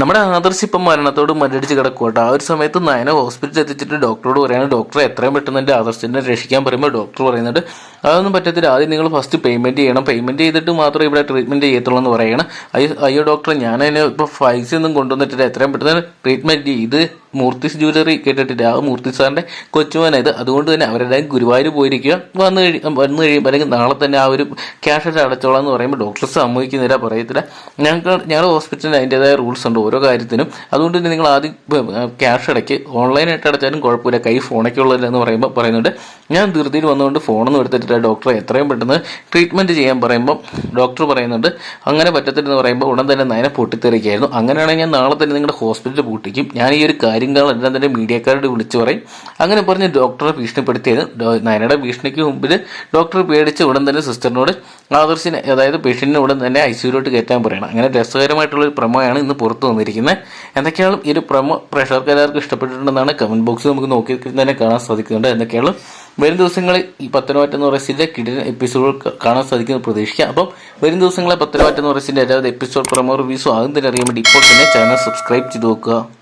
നമ്മുടെ ആദർശ് ഇപ്പം മരണത്തോട് മരടിച്ച് കിടക്കോട്ടെ ആ ഒരു സമയത്ത് നയന ഹോസ്പിറ്റലിൽ എത്തിച്ചിട്ട് ഡോക്ടറോട് പറയാണ് ഡോക്ടറെ എത്രയും പെട്ടെന്ന് എന്റെ ആദർശിനെ രക്ഷിക്കാൻ പറയുമ്പോൾ ഡോക്ടർ പറയുന്നുണ്ട് അതൊന്നും പറ്റത്തില്ല ആദ്യം നിങ്ങൾ ഫസ്റ്റ് പേയ്മെന്റ് ചെയ്യണം. പേയ്മെന്റ് ചെയ്തിട്ട് മാത്രമേ ഇവിടെ ട്രീറ്റ്മെന്റ് ചെയ്യത്തുള്ളൂ എന്ന് പറയണം. അയ്യോ ഡോക്ടറെ ഞാൻ അതിനെ ഇപ്പോൾ ഫൈസൊന്നും കൊണ്ടുവന്നിട്ടില്ല. എത്രയും പെട്ടെന്ന് ട്രീറ്റ്മെന്റ് ഇത് മൂർത്തിസ് ജ്വല്ലറി കേട്ടിട്ടില്ല. ആ മൂർത്തി സാറിന്റെ കൊച്ചുമോനായത് അതുകൊണ്ട് തന്നെ അവരെല്ലാം ഗുരുവായൂർ പോയിരിക്കുക. വന്നു കഴി വന്നു കഴിയുമ്പോൾ അല്ലെങ്കിൽ നാളെ തന്നെ ആ ഒരു ക്യാഷ് അടച്ചോളാം എന്ന് പറയുമ്പോൾ ഡോക്ടർ സമ്മതിക്കുന്നില്ല പറയത്തില്ല. ഞങ്ങൾക്ക് ഞങ്ങളുടെ ഹോസ്പിറ്റലിന് അതിന്റെതായ റൂൾസ് ഉണ്ട് ഓരോ കാര്യത്തിനും. അതുകൊണ്ട് തന്നെ നിങ്ങൾ ആദ്യം ക്യാഷ് അടയ്ക്ക്. ഓൺലൈനായിട്ട് അടച്ചാലും കുഴപ്പമില്ല. കൈ ഫോണൊക്കെ ഉള്ളതല്ല എന്ന് പറയുമ്പോൾ പറയുന്നുണ്ട്. ഞാൻ ധൃതിയിൽ വന്നുകൊണ്ട് ഫോണൊന്നും എടുത്തിട്ടില്ല. ഡോക്ടറെ എത്രയും പെട്ടെന്ന് ട്രീറ്റ്മെന്റ് ചെയ്യാൻ പറയുമ്പോൾ ഡോക്ടർ പറയുന്നുണ്ട് അങ്ങനെ പറ്റത്തില്ലെന്ന് പറയുമ്പോൾ ഉടൻ തന്നെ നയനെ പൊട്ടിത്തെറിക്കായിരുന്നു. അങ്ങനെയാണെങ്കിൽ ഞാൻ നാളെ തന്നെ നിങ്ങളുടെ ഹോസ്പിറ്റലിൽ പൂട്ടിക്കും. ഞാൻ ഈ ഒരു കാര്യങ്ങളെല്ലാം തന്നെ മീഡിയക്കാരോട് വിളിച്ചു പറയും. അങ്ങനെ പറഞ്ഞ് ഡോക്ടറെ ഭീഷണിപ്പെടുത്തിയത്. നയനയുടെ ഭീഷണിക്ക് മുമ്പിൽ ഡോക്ടർ പേടിച്ച് ഉടൻ തന്നെ സിസ്റ്ററിനോട് ആദർശിനെ അതായത് പേഷ്യന്റിനെ ഉടൻ തന്നെ ഐ സിയുലോട്ട് കയറ്റാൻ പറയണം. അങ്ങനെ രസകരമായിട്ടുള്ള ഒരു പ്രമോയാണ് ഇന്ന് പുറത്തു വന്നിരിക്കുന്നത്. എന്തൊക്കെയാണ് ഈ ഒരു പ്രമോ പ്രഷർക്ക് എല്ലാവർക്കും ഇഷ്ടപ്പെട്ടിട്ടുണ്ടെന്നാണ് കമന്റ് ബോക്സിൽ നമുക്ക് നോക്കി തന്നെ കാണാൻ സാധിക്കുന്നുണ്ട്. എന്തൊക്കെയാണ് വരും ദിവസങ്ങളിൽ ഈ പത്തനംതിട്ട എന്ന് പറയുന്നതിന്റെ കിടിലൻ എപ്പിസോഡുകൾ കാണാൻ സാധിക്കുന്നത് പ്രതീക്ഷിക്കാം. അപ്പം വരും ദിവസങ്ങളെ പത്തനംതിട്ട എന്ന് പറയുന്നതിന്റെ എല്ലാവരും എപ്പിസോഡ് പ്രമോ റിവ്യൂസും ആകും. തന്നെ അറിയാൻ വേണ്ടി ഇപ്പോൾ തന്നെ ചാനൽ സബ്സ്ക്രൈബ് ചെയ്ത് നോക്കുക.